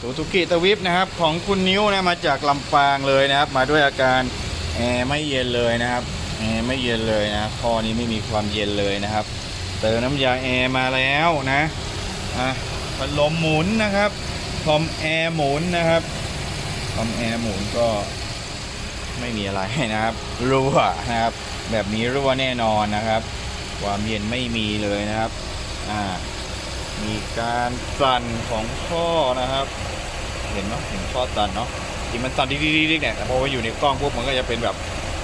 ซูซูกิตวิปนะครับของคุณนิ้วนะมาจากลำปางเลยนะครับ มาด้วยอาการแอร์ไม่เย็นเลยนะครับแอร์ไม่เย็นเลยนะท่อนี้ไม่มีความเย็นเลยนะครับ เติมน้ำยาแอร์มาแล้วนะอะพัดลมหมุนนะครับคอมแอร์หมุนนะครับคอมแอร์หมุนก็ไม่มีอะไรนะครับรั่วนะครับ แบบนี้รั่วแน่นอนนะครับ ความเย็นไม่มีเลยนะครับอ่า มีการสั่นของท่อนะครับ เห็นเนาะเห็นท่อสั่นเนาะที่มันสั่นดิ๊กๆเนี่ยแต่พอไปอยู่ในกล้องปุ๊บมันก็จะเป็นแบบ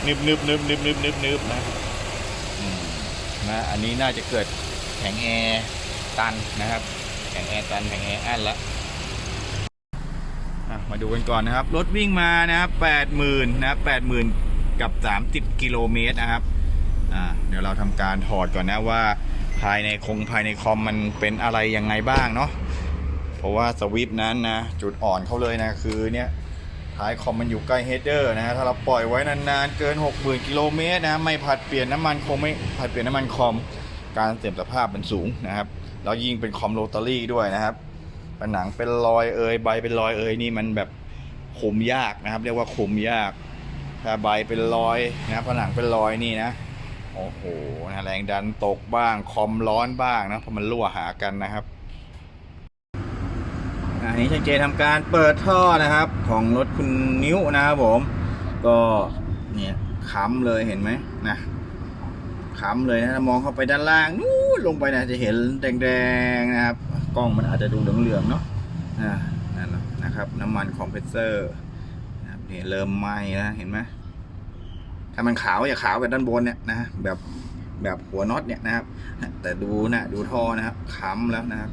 นึบนึบนึบนึบนึบนึบนึบนะนะอันนี้น่าจะเกิดแข็งแอร์ตันนะครับแข็งแอร์ตันแข็งแอร์อั้นละมาดูกันก่อนนะครับ รถวิ่งมานะครับแปดหมื่นนะครับแปดหมื่นกับสามสิบกิโลเมตรนะครับเดี๋ยวเราทำการถอดก่อนนะว่า ภายในคงภายในคอมมันเป็นอะไรยังไงบ้างเนาะเพราะว่าสวิตช์นั้นนะจุดอ่อนเขาเลยนะคือเนี่ยท้ายคอมมันอยู่ใกล้เฮดเดอร์นะถ้าเราปล่อยไว้นานๆเกิน 60,000กิโลเมตรนะไม่ผัดเปลี่ยนน้ำมันคงไม่ผัดเปลี่ยนน้ำมันคอมการเสื่อมสภาพมันสูงนะครับแล้วยิ่งเป็นคอมโรตารี่ด้วยนะครับผนังเป็นรอยเอยใบเป็นรอยเอยนี่มันแบบคุมยากนะครับ เรียกว่าคุมยากถ้าใบเป็นรอยนะผนังเป็นรอยนี่นะ โอ้โหนะแรงดันตกบ้าง คอมร้อนบ้างนะ เพราะมันรั่วหากันนะครับอันนี้ช่างเจทำการเปิดท่อนะครับ ของรถคุณนิ้วนะครับผม ก็เนี่ยค้ำเลยเห็นไหมนะค้ำเลยนะถ้ามองเข้าไปด้านล่างนู้นลงไปนะจะเห็นแดงๆนะครับ กล้องมันอาจจะดูเหลืองๆเนาะนั่นแหละนะครับ น้ำมันคอมเพรสเซอร์นะครับนี่ยเริ่มไหม้นะเห็นไหม ถ้ามันขาวอย่าขาวแบบด้านบนเนี่ยนะแบบแบบหัวน็อตเนี่ยนะครับ แต่ดูนะดูท่อนะครับค้ำแล้วนะครับ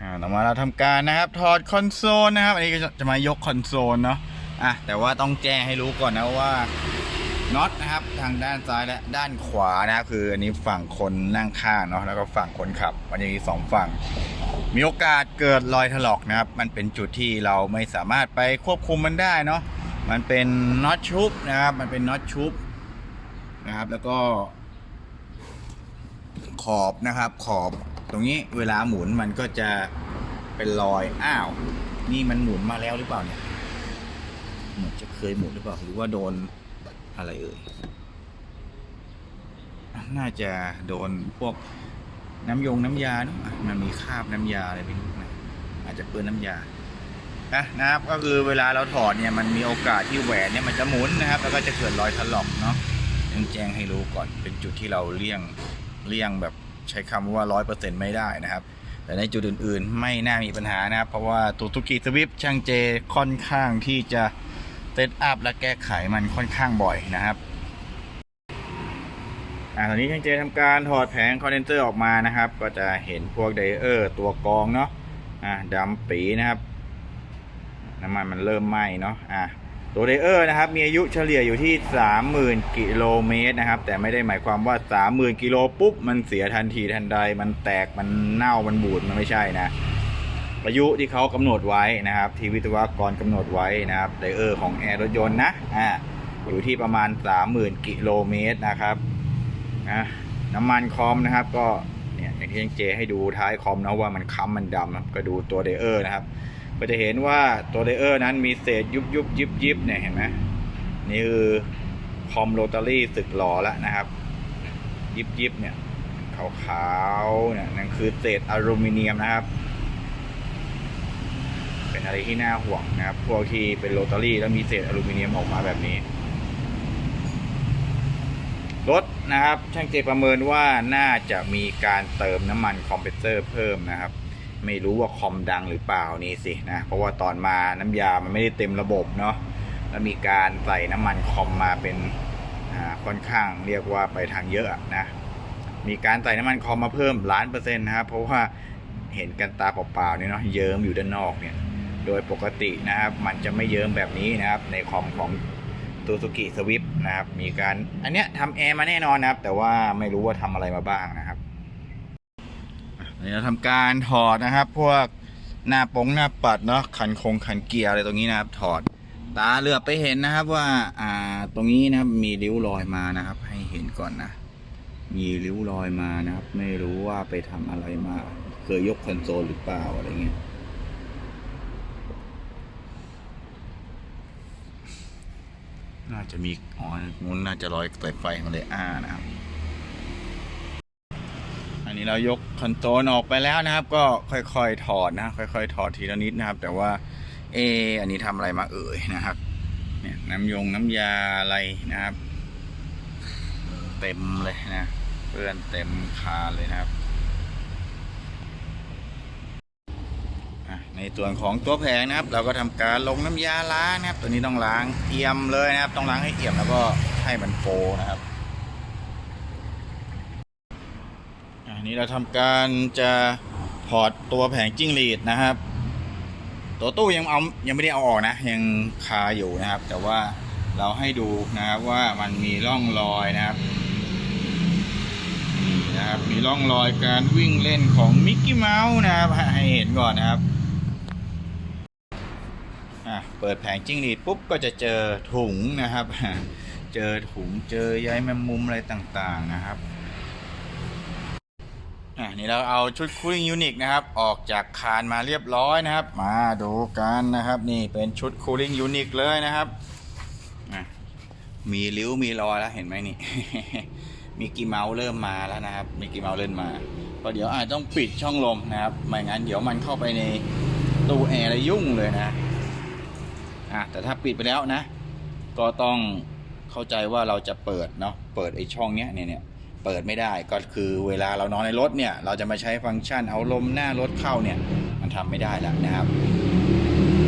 อ่าต่อมาเราทำการนะครับ ถอดคอนโซลนะครับ อันนี้จะจะมายกคอนโซลเนาะอะแต่ว่าต้องแจ้งให้รู้ก่อนนะว่าน็อตนะครับทางด้านซ้ายและด้านขวานะครับคืออันนี้ฝั่งคนนั่งข้างเนาะแล้วก็ฝั่งคนขับ มันจะมีสองฝั่ง มีโอกาสเกิดรอยถลอกนะครับ มันเป็นจุดที่เราไม่สามารถไปควบคุมมันได้เนาะ มันเป็นน็อตชุบนะครับ มันเป็นน็อตชุบนะครับ แล้วก็ขอบนะครับ ขอบตรงนี้เวลาหมุนมันก็จะเป็นรอยอ้าว นี่มันหมุนมาแล้วหรือเปล่าเนี่ยเหมือนจะเคยหมุนหรือเปล่าหรือว่าโดนอะไรเอ่ย น่าจะโดนพวก น้ำยงน้ำยาเนอะมันมีคราบน้ำยาอะไรไปนิดนะอาจจะเปื้อนน้ำยานะนะครับ ก็คือเวลาเราถอดเนี่ยมันมีโอกาสที่แหวนเนี่ยมันจะหมุนนะครับ แล้วก็จะเกิดรอยถลอกเนาะต้องแจ้งให้รู้ก่อนเป็นจุดที่เราเลี่ยงเลี่ยงแบบใช้คำว่าร้อยเปอร์เซ็นต์ไม่ได้นะครับ แต่ในจุดอื่นๆ ไม่น่ามีปัญหานะครับ เพราะว่าตูตุกิสวิฟช่างเจค่อนข้างที่จะเซตอัพและแก้ไขมันค่อนข้างบ่อยนะครับ ตอนนี้ช่างเจทำการถอดแผงคอนเดนเซอร์ออกมานะครับ ก็จะเห็นพวกไดเออร์ตัวกองเนาะอ่าดำปีนะครับ น้ำมันมันเริ่มไหม้เนาะอ่าตัวไดเออร์นะครับ มีอายุเฉลี่ยอยู่ที่ 30,000 กิโลเมตรนะครับ แต่ไม่ได้หมายความว่า 30,000 กิโลปุ๊บ มันเสียทันทีทันใด มันแตกมันเน่ามันบูดมันไม่ใช่นะอายุที่เขากำหนดไว้นะครับ ที่วิศวกรกำหนดไว้นะครับไดเออร์ของแอร์รถยนต์นะอ่าอยู่ที่ประมาณ 30,000 กิโลเมตรนะครับ นะน้ำมันคอมนะครับ ก็เนี่ยอย่างที่เจให้ดูท้ายคอมนะว่ามันค้ำมันดำก็ดูตัวเดเออร์นะครับ ก็จะเห็นว่าตัวเดเออร์นั้นมีเศษยุบยุบยิบยิบเนี่ยเห็นไหมนี่คือคอมโรตารี่สึกหล่อแล้วนะครับ ยิบยิบเนี่ยขาวๆเนี่ยนั่นคือเศษอลูมิเนียมนะครับ เป็นอะไรที่น่าห่วงนะครับ พวกที่เป็นโรตารี่แล้วมีเศษอลูมิเนียมออกมาแบบนี้รถ นะครับ ช่างเจประเมินว่าน่าจะมีการเติมน้ำมันคอมเพรสเซอร์เพิ่มนะครับ ไม่รู้ว่าคอมดังหรือเปล่านี่สินะ เพราะว่าตอนมาน้ำยามันไม่ได้เต็มระบบเนาะ แล้วมีการใส่น้ำมันคอมมาเป็นค่อนข้างเรียกว่าไปทางเยอะนะ มีการใส่น้ำมันคอมมาเพิ่มล้านเปอร์เซ็นต์นะครับ เพราะว่าเห็นกันตาเปล่าๆเนี่ยเนาะเยิ้มอยู่ด้านนอกเนี่ย โดยปกตินะครับ มันจะไม่เยิ้มแบบนี้นะครับ ในคอมของ ตูซูกิสวิฟนะครับ มีการอันเนี้ยทำแอร์มาแน่นอนนะครับ แต่ว่าไม่รู้ว่าทำอะไรมาบ้างนะครับอะเดี๋ยวเราทำการถอดนะครับ พวกหน้าปงหน้าปัดเนาะคันคงคันเกียร์อะไรตรงนี้นะครับ ถอดตาเหลือบไปเห็นนะครับว่า อ่า ตรงนี้นะครับมีริ้วรอยมานะครับ ให้เห็นก่อนนะ มีริ้วรอยมานะครับ ไม่รู้ว่าไปทำอะไรมา เคยยกคอนโซลหรือเปล่าอะไรเงี้ย น่าจะมีอ๋องูนน่าจะลอยสายไฟมาเลยอ่านะครับ อันนี้เรายกคอนโซลออกไปแล้วนะครับ ก็ค่อยๆถอดนะ ค่อย ๆ ถอดทีละนิดนะครับ แต่ว่า เอออันนี้ทำอะไรมาเอ่ยนะครับ เนี่ยน้ำยงน้ำยาอะไรนะครับ เต็มเลยนะเปื้อนเต็มคาเลยนะครับอะ ในส่วนของตัวแผงนะครับ เราก็ทำการลงน้ำยาล้างนะครับ ตัวนี้ต้องล้างเอี่ยมเลยนะครับ ต้องล้างให้เอี่ยมแล้วก็ให้มันโฟนะครับอันนี้เราทำการจะถอดตัวแผงจิ้งหรีดนะครับ ตัวตู้ยังเอายังไม่ได้เอาออกนะ ยังคาอยู่นะครับ แต่ว่าเราให้ดูนะครับว่ามันมีร่องรอยนะครับนี่นะครับมีร่องรอยการวิ่งเล่นของมิกกี้เมาส์นะครับให้เห็นก่อนนะครับ เปิดแผงจิ้งหรีดปุ๊บก็จะเจอถุงนะครับ เจอถุงเจอใยแมงมุมอะไรต่างๆนะครับอะนี่เราเอาชุดคูลิ่งยูนิคนะครับ ออกจากคานมาเรียบร้อยนะครับ มาดูกันนะครับ นี่เป็นชุดคูลิ่งยูนิคเลยนะครับมีริ้วมีรอยแล้วเห็นไหมนี่ มีกี่เมาส์เริ่มมาแล้วนะครับ มีกี่เมาส์เริ่มมาเพราะเดี๋ยวอาจต้องปิดช่องลมนะครับ ไม่งั้นเดี๋ยวมันเข้าไปในตู้แอร์แล้วยุ่งเลยนะ อะแต่ถ้าปิดไปแล้วนะ ก็ต้องเข้าใจว่าเราจะเปิดเนาะเปิดไอ้ช่องเนี้ยเนี่ยเนี่ยเปิดไม่ได้ก็คือเวลาเรานอนในรถเนี่ยเราจะมาใช้ฟังก์ชันเอาลมหน้ารถเข้าเนี่ยมันทำไม่ได้แล้วนะครับ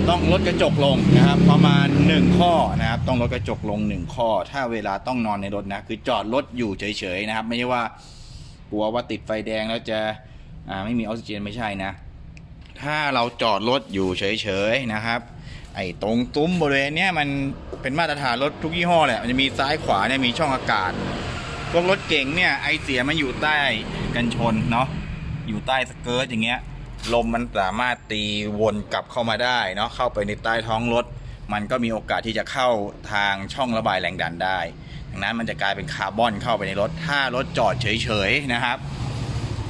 ต้องลดกระจกลงนะครับ ประมาณ 1 ข้อนะครับ ต้องลดกระจกลง 1 ข้อ ถ้าเวลาต้องนอนในรถนะคือจอดรถอยู่เฉยๆนะครับ ไม่ใช่ว่ากลัวว่าติดไฟแดงแล้วจะไม่มีออกซิเจนไม่ใช่นะ ถ้าเราจอดรถอยู่เฉยๆนะครับ ไอ้ตรงตุ้มบริเวณเนี้ยมันเป็นมาตรฐานรถทุกยี่ห้อแหละมันจะมีซ้ายขวาเนี่ยมีช่องอากาศ พวกรถเก่งเนี่ยไอเสียมันอยู่ใต้กันชนเนาะอยู่ใต้สเกิร์ตอย่างเงี้ยลมมันสามารถตีวนกลับเข้ามาได้เนาะเข้าไปในใต้ท้องรถ มันก็มีโอกาสที่จะเข้าทางช่องระบายแรงดันได้ดังนั้นมันจะกลายเป็นคาร์บอนเข้าไปในรถ ถ้ารถจอดเฉยๆนะครับ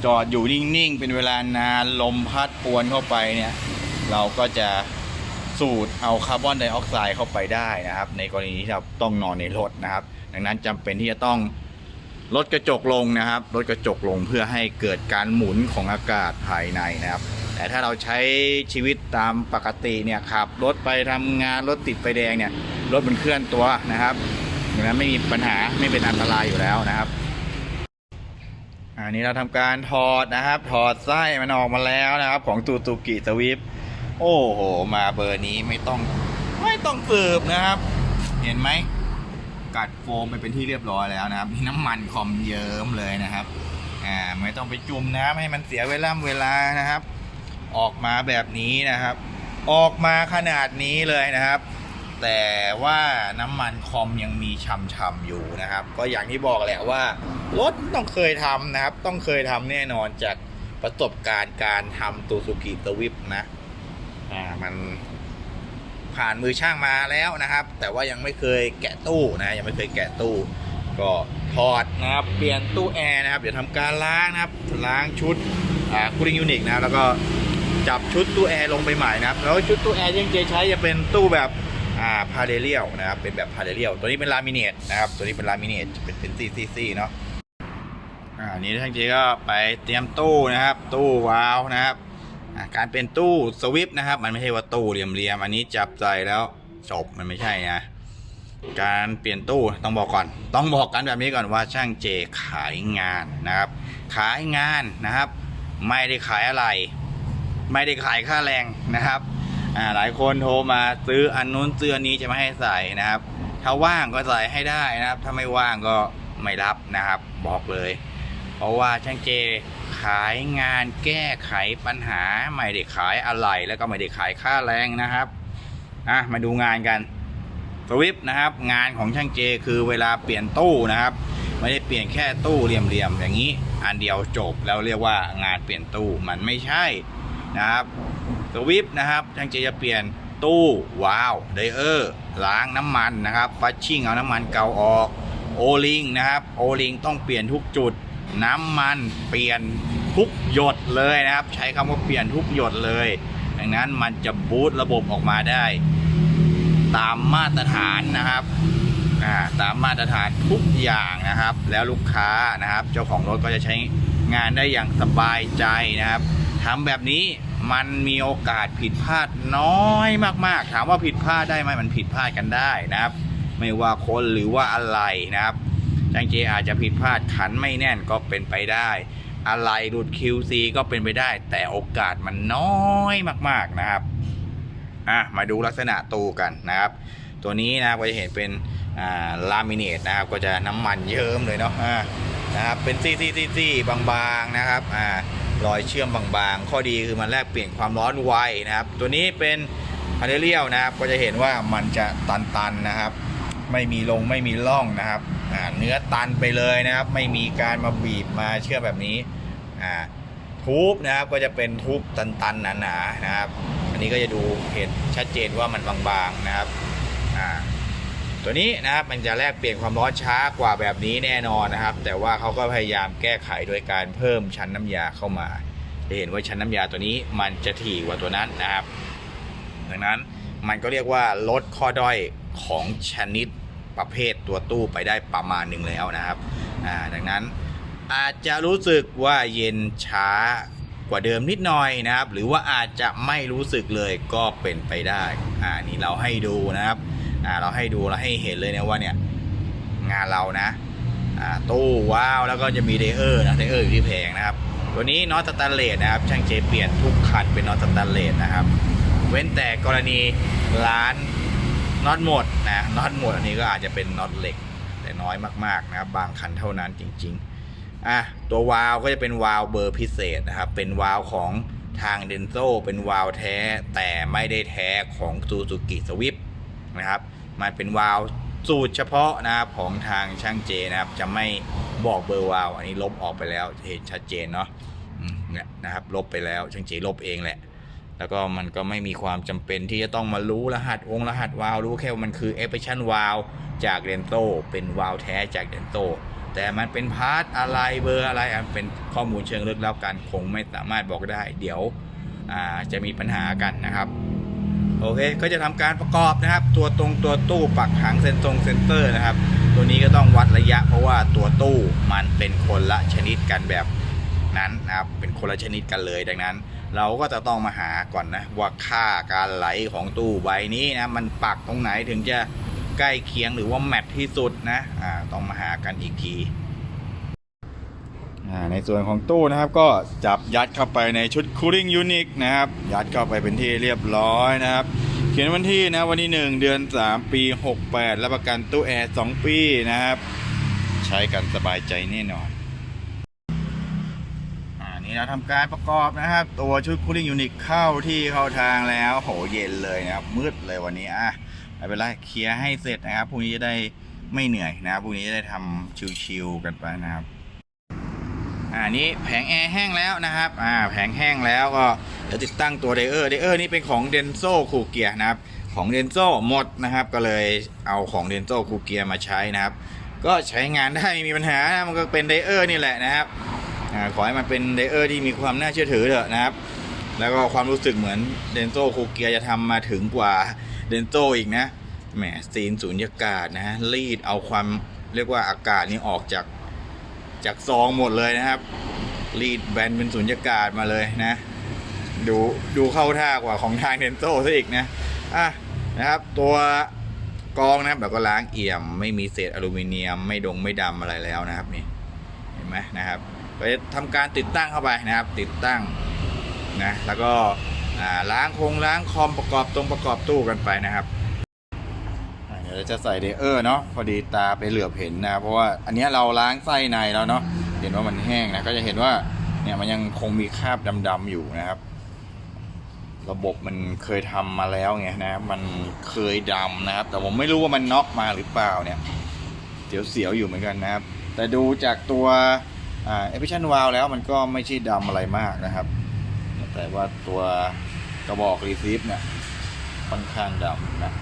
จอดอยู่นิ่งๆ เป็นเวลานานลมพัดปวนเข้าไปเนี่ย เราก็จะ สูดเอาคาร์บอนไดออกไซด์เข้าไปได้นะครับ ในกรณีที่เราต้องนอนในรถนะครับ ดังนั้นจำเป็นที่จะต้องลดกระจกลงนะครับลดกระจกลงเพื่อให้เกิดการหมุนของอากาศภายในนะครับ แต่ถ้าเราใช้ชีวิตตามปกติเนี่ยขับรถไปทำงานรถติดไฟแดงเนี่ยรถมันเคลื่อนตัวนะครับดังนั้นไม่มีปัญหาไม่เป็นอันตรายอยู่แล้วนะครับอันนี้เราทำการถอดนะครับ ถอดไส้มันออกมาแล้วนะครับ ของตูตูกิสวิฟ โอ้โห มาเบอร์นี้ไม่ต้อง ไม่ต้องสืบนะครับ เห็นไหม กัดโฟมไปเป็นที่เรียบร้อยแล้วนะครับนี่น้ำมันคอมเยิ้มเลยนะครับ อ่า ไม่ต้องไปจุ่มน้ำให้มันเสียเวลาเวลานะครับ ออกมาแบบนี้นะครับ ออกมาขนาดนี้เลยนะครับ แต่ว่าน้ำมันคอมยังมีช่ำๆอยู่นะครับ ก็อย่างที่บอกแหละว่ารถต้องเคยทำนะครับ ต้องเคยทำแน่นอนจากประสบการณ์การทำตูซูกิสวิฟนะ อ่ามันผ่านมือช่างมาแล้วนะครับ แต่ว่ายังไม่เคยแกะตู้นะยังไม่เคยแกะตู้ ก็ถอดนะครับเปลี่ยนตู้แอร์นะครับเดี๋ยวทำการล้างนะครับล้างชุดอ่าคูลิ่งยูนิตนะแล้วก็จับชุดตู้แอร์ลงไปใหม่นะครับแล้วชุดตู้แอร์ที่ยังจใช้จะเป็นตู้แบบอ่าพาเดเรียลนะครับเป็นแบบพาเดเรียลตัวนี้เป็นลามิเนตนะครับตัวนี้เป็นลามิเนตเป็นเป็นซีซีซีเนาะอ่านี้ท่านเจก็ไปเตรียมตู้นะครับ ตู้วาล์วนะครับ การเป็นตู้สวิปนะครับ มันไม่ใช่ว่าตู้เหลี่ยมๆอันนี้จับใจแล้วจบมันไม่ใช่นะการเปลี่ยนตู้ต้องบอกก่อน ต้องบอกกันแบบนี้ก่อนว่าช่างเจขายงานนะครับ ขายงานนะครับ ไม่ได้ขายอะไร ไม่ได้ขายค่าแรงนะครับหลายคนโทรมาซื้ออันนู้นซื้ออันนี้จะไม่ให้ใส่นะครับ ถ้าว่างก็ใส่ให้ได้นะครับ ถ้าไม่ว่างก็ไม่รับนะครับ บอกเลย เพราะว่าช่างเจ ขายงานแก้ไขปัญหาไม่ได้ขายอะไรแล้วก็ไม่ได้ขายค่าแรงนะครับอะมาดูงานกันสวิปนะครับ งานของช่างเจคือเวลาเปลี่ยนตู้นะครับ ไม่ได้เปลี่ยนแค่ตู้เหลี่ยมๆอย่างนี้ อันเดียวจบแล้วเรียกว่างานเปลี่ยนตู้มันไม่ใช่นะครับสวิปนะครับช่างเจจะเปลี่ยนตู้วาล์วไดเออร์ล้างน้ำมันนะครับฟัชชิ่งเอาน้ำมันเก่าออกโอลิงนะครับโอลิงต้องเปลี่ยนทุกจุด น้ำมันเปลี่ยนทุกหยดเลยนะครับ ใช้คำว่าเปลี่ยนทุกหยดเลย ดังนั้นมันจะบูตระบบออกมาได้ ตามมาตรฐานนะครับตามมาตรฐานทุกอย่างนะครับ แล้วลูกค้านะครับ เจ้าของรถก็จะใช้งานได้อย่างสบายใจนะครับทำแบบนี้มันมีโอกาสผิดพลาดน้อยมากๆ ถามว่าผิดพลาดได้ไหมมันผิดพลาดกันได้นะครับ ไม่ว่าคนหรือว่าอะไรนะครับ จังเจอาจจะผิดพลาดขันไม่แน่นก็เป็นไปได้ อะไรหลุด QC ก็เป็นไปได้ แต่โอกาสมันน้อยมากๆนะครับอะมาดูลักษณะตูกันนะครับ ตัวนี้นะครับก็จะเห็นเป็นอ่าลามิเนตนะครับ ก็จะน้ำมันเยิ้มเลยเนาะอ่านะครับเป็นซี่ซี่ซี่ซี่บางๆนะครับอ่ารอยเชื่อมบางๆ ข้อดีคือมันแลกเปลี่ยนความร้อนไวนะครับ ตัวนี้เป็นพาเรียลนะครับก็จะเห็นว่ามันจะตันๆนะครับ ไม่มีลงไม่มีร่องนะครับเนื้อตันไปเลยนะครับ ไม่มีการมาบีบมาเชื่อแบบนี้ทูบนะครับก็จะเป็นทูบตันๆหนาๆนะครับ อันนี้ก็จะดูเห็นชัดเจนว่ามันบางๆนะครับตัวนี้นะครับมันจะแลกเปลี่ยนความร้อนช้ากว่าแบบนี้แน่นอนนะครับ แต่ว่าเขาก็พยายามแก้ไขโดยการเพิ่มชั้นน้ำยาเข้ามาจะเห็นว่าชั้นน้ำยาตัวนี้มันจะถี่กว่าตัวนั้นนะครับ ดังนั้นมันก็เรียกว่าลดข้อด้อย ของชนิดประเภทตัวตู้ไปได้ประมาณหนึ่งแล้วนะครับดังนั้นอาจจะรู้สึกว่าเย็นช้ากว่าเดิมนิดหน่อยนะครับ หรือว่าอาจจะไม่รู้สึกเลยก็เป็นไปได้อ่านี่เราให้ดูนะครับอ่าเราให้ดูเราให้เห็นเลยนะว่าเนี่ยงานเรานะอ่าตู้ว้าวแล้วก็จะมีเดเออร์นะเดเออร์อยู่ที่แผงนะครับตัวนี้น็อตสแตนเลสนะครับช่างเจเปลี่ยนทุกคันเป็นน็อตสแตนเลสนะครับ เว้นแต่กรณีร้าน น็อตหมดนะน็อตหมดอันนี้ก็อาจจะเป็นน็อตเหล็ก แต่น้อยมากๆนะครับบางคันเท่านั้นจริงๆอะตัววาล์วก็จะเป็นวาล์วเบอร์พิเศษนะครับเป็นวาล์วของทางเดนโซเป็นวาล์วแท้แต่ไม่ได้แท้ของซูซูกิสวิปนะครับมันเป็นวาล์วสูตรเฉพาะนะครับของทางช่างเจนะครับ จะไม่บอกเบอร์วาล์วอันนี้ลบออกไปแล้วเห็นชัดเจนเนาะเนี่ยนะครับลบไปแล้วช่างเจลบเองแหละ แล้วก็มันก็ไม่มีความจำเป็นที่จะต้องมารู้รหัสองค์รหัสวาล์วรู้แค่ว่ามันคือ e x p r e s s i o n วาล์วจากเดนโตเป็นวาล์วแท้จากเดนโตแต่มันเป็นพาร์ทอะไรเบอร์อะไรอันเป็นข้อมูลเชิงลึกแล้วกันคงไม่สามารถบอกได้ เดี๋ยวจะมีปัญหากันนะครับ โอเค ก็จะทำการประกอบนะครับ ตัวตรงตัวตู้ปักหางเซนตรงเซนเตอร์นะครับ ตัวนี้ก็ต้องวัดระยะเพราะว่าตัวตู้มันเป็นคนละชนิดกันแบบนั้นนะครับเป็นคนละชนิดกันเลยดังนั้น เราก็จะต้องมาหาก่อนนะ ว่าค่าการไหลของตู้ใบนี้นะ มันปักตรงไหนถึงจะใกล้เคียงหรือว่าแมทที่สุดนะอ่าต้องมาหากันอีกทีในส่วนของตู้นะครับก็จับยัดเข้าไปในชุด Cooling Unit นะครับ ยัดเข้าไปเป็นที่เรียบร้อยนะครับ เขียนวันที่นะวันที่ 1 เดือน 3 ปี 68และประกันตู้แอร์ 2 ปีนะครับ ใช้กันสบายใจแน่นอน นี่เราทำการประกอบนะครับ ตัวชุด Cooling Unit เข้าที่เข้าทางแล้วโหเย็นเลยนะครับมืดเลยวันนี้อะไม่เป็นไรเคลียร์ให้เสร็จนะครับพรุ่งนี้จะได้ไม่เหนื่อยนะครับพรุ่งนี้จะได้ทำชิวๆกันไปนะครับอ่านี้แผงแอร์แห้งแล้วนะครับอ่าแผงแห้งแล้วก็เดี๋ยวติดตั้งตัวไดเออร์ไดเออร์นี่เป็นของเดนโซคูเกียนะครับของเดนโซหมดนะครับก็เลยเอาของเดนโซคูเกียมาใช้นะครับ ก็ใช้งานได้ไม่มีปัญหานะมันก็เป็นไดเออร์นี่แหละนะครับ ขอให้มันเป็นไดเออร์ที่มีความน่าเชื่อถือเถอะนะครับ แล้วก็ความรู้สึกเหมือนเดนโซคูเกียจะทำมาถึงกว่าเดนโซอีกนะแหมซีนสูญญากาศนะฮะรีดเอาความเรียกว่าอากาศนี่ออกจากจากซองหมดเลยนะครับ รีดแบนเป็นสุญญากาศมาเลยนะ ดูดูเข้าท่ากว่าของทางเทนโซซะอีกนะอะนะครับ ตัวกองนะครับแบบก็ล้างเอี่ยม ไม่มีเศษอลูมิเนียม ไม่ดงไม่ดำอะไรแล้วนะครับนี่เห็นไหมนะครับ ไปทำการติดตั้งเข้าไปนะครับ ติดตั้งนะแล้วก็ล้างคงล้างคอมประกอบตรงประกอบตู้กันไปนะครับเดี๋ยวเราจะใส่เดเออร์เนาะพอดีตาไปเหลือบเห็นนะเพราะว่าอันนี้เราล้างไส้ในแล้วเนาะเห็นว่ามันแห้งนะก็จะเห็นว่าเนี่ยมันยังคงมีคราบดำๆอยู่นะครับ ระบบมันเคยทำมาแล้วไงนะมันเคยดำนะครับ แต่ผมไม่รู้ว่ามันน็อกมาหรือเปล่าเนี่ยเสียวๆอยู่เหมือนกันนะครับ แต่ดูจากตัว เอพิชันวาลแล้วมันก็ไม่ใช่ดำอะไรมากนะครับ แต่ว่าตัวกระบอกรีซีฟเนี่ยค่อนข้างดำนะ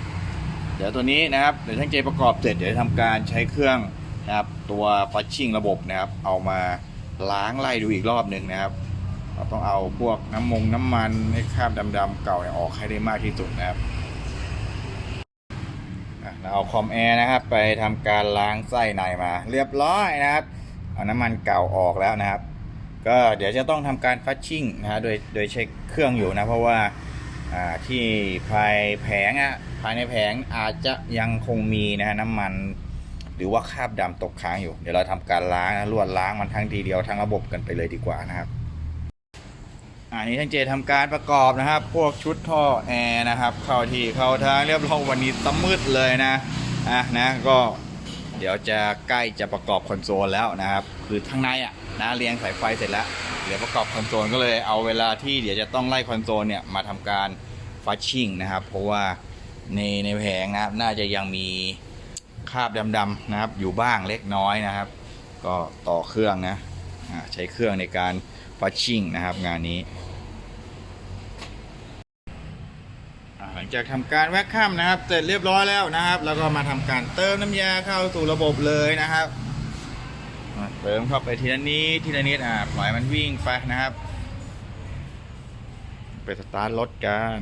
เดี๋ยวตัวนี้นะครับเดี๋ยวช่างเจประกอบเสร็จเดี๋ยวทำการใช้เครื่องนะครับตัวฟัชชิ่งระบบนะครับ เอามาล้างไล่ดูอีกรอบหนึ่งนะครับเราต้องเอาพวกน้ำมงน้ำมันไอ้คราบดำๆเก่าเนี่ยออกให้ได้มากที่สุดนะครับเราเอาคอมแอร์นะครับ ไปทำการล้างไส้ในมา เรียบร้อยนะครับ เอาน้ำมันเก่าออกแล้วนะครับ ก็เดี๋ยวจะต้องทำการฟัชชิ่งนะฮะโดยโดยเช็คเครื่องอยู่นะเพราะว่าที่ภายแผงอะภายในแผงอาจจะยังคงมีนะฮะน้ำมันหรือว่าคราบดำตกค้างอยู่ เดี๋ยวเราทำการล้างนะรวดล้างมันทั้งทีเดียวทั้งระบบกันไปเลยดีกว่านะครับ อันนี้ท่านเจทำการประกอบนะครับ พวกชุดท่อแอร์นะครับ เข้าที่เข้าทางเรียบร้อยวันนี้ตะมืดเลยนะ อะนะก็ เดี๋ยวจะใกล้จะประกอบคอนโซลแล้วนะครับ คือข้างในอะนะเรียงสายไฟเสร็จแล้วเดี๋ยวประกอบคอนโซลก็เลยเอาเวลาที่เดี๋ยวจะต้องไล่คอนโซลเนี่ยมาทำการฟัชชิ่งนะครับ เพราะว่าในในแผงนะครับน่าจะยังมีคราบดำๆนะครับ อยู่บ้างเล็กน้อยนะครับ ก็ต่อเครื่องนะใช้เครื่องในการฟัชชิ่งนะครับงานนี้ อ่าหลัง จากทำการแวคคัมนะครับ เสร็จเรียบร้อยแล้วนะครับ แล้วก็มาทำการเติมน้ำยาเข้าสู่ระบบเลยนะครับเติมเข้าไปทีละนิดทีละนิดอ่าปล่อยมันวิ่งไปนะครับ ไปสตาร์ทรถกัน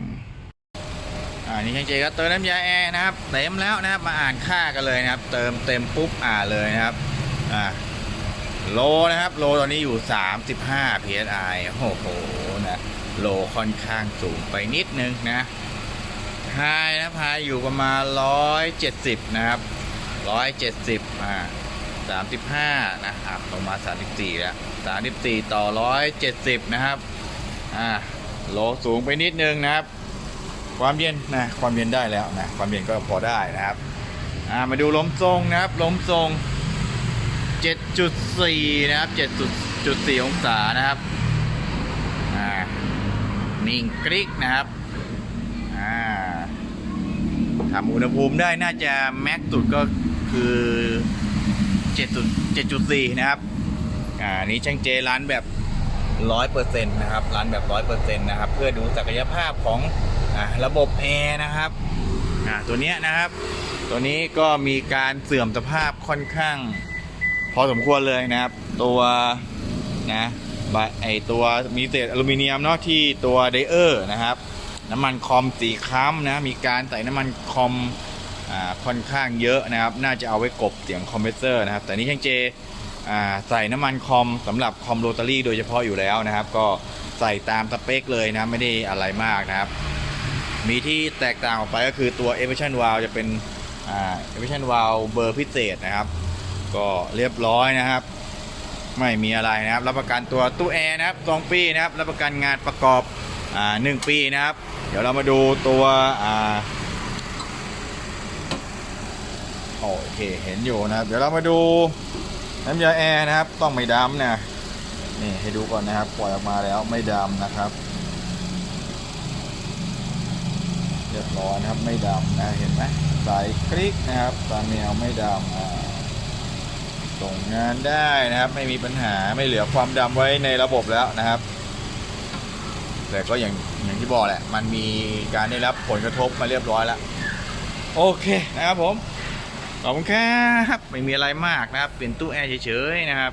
อ่านี่ช่างเจก็เติมน้ำยาแอร์นะครับ เต็มแล้วนะครับมาอ่านค่ากันเลยนะครับ เติมเต็มปุ๊บอ่านเลยนะครับอ่าโลนะครับโลตอนนี้อยู่ 35 psi โอ้โหนะโลค่อนข้างสูงไปนิดนึงนะ พายนะพายอยู่ประมาณ170นะครับ170อ่า35นะอะลงมา34แล้ว34ต่อ170นะครับอ่าโลสูงไปนิดนึงนะครับ ความเย็นนะความเย็นได้แล้วนะความเย็นก็พอได้นะครับอ่ามาดูล้มทรงนะครับล้มทรง7.4นะครับ7.4องศานะครับอ่านิ่งกริกนะครับ ทำอุณหภูมิได้น่าจะแม็กสุดก็คือ7 7.4 นะครับ อ่า นี้ช่างเจร้านแบบร้อยเปอร์เซ็นต์นะครับ ร้านแบบร้อยเปอร์เซ็นต์นะครับ เพื่อดูศักยภาพของอ่าระบบแอร์นะครับ อ่า ตัวเนี้ยนะครับ ตัวนี้ก็มีการเสื่อมสภาพค่อนข้าง พอสมควรเลยนะครับ ตัวนะบะไอตัวมีเศษอลูมิเนียมเนาะที่ตัวไดเออร์นะครับ น้ำมันคอมสีคล้ำนะ มีการใส่น้ำมันคอมอค่อนข้างเยอะนะครับ น่าจะเอาไว้กบเสียงคอมเพรสเซอร์นะครับ แต่นี่ช่างเจใส่น้ำมันคอมสำหรับคอมโรตารี่โดยเฉพาะอยู่แล้วนะครับ ก็ใส่ตามสเปคเลยนะ ไม่ได้อะไรมากนะครับ มีที่แตกต่างออกไปก็คือตัว e m i s s i o n valve จะเป็นอ่า e m i s s i o n valve เบอร์พิเศษนะครับ ก็เรียบร้อยนะครับ ไม่มีอะไรนะครับ รับประกันตัวตู้แอร์นะครับสองปีนะครับ รับประกันงานประกอบอ่าหนึ่งปีนะครับ เดี๋ยวเรามาดูตัวอ่าโอเคเห็นอยู่นะครับ เดี๋ยวเรามาดูน้ำยาแอร์นะครับ ต้องไม่ดำนะนี่ให้ดูก่อนนะครับ ปล่อยออกมาแล้วไม่ดำนะครับเรียบร้อยนะครับไม่ดำนะเห็นไหมใสคลิกนะครับตาแมวไม่ดำส่งงานได้นะครับ ไม่มีปัญหาไม่เหลือความดำไว้ในระบบแล้วนะครับ แต่ก็ย่าง บอกแหละ มันมีการได้รับผลกระทบมาเรียบร้อยแล้ว โอเคนะครับผม ขอบคุณครับ ไม่มีอะไรมากนะครับ เป็นตู้แอร์เฉยๆนะครับ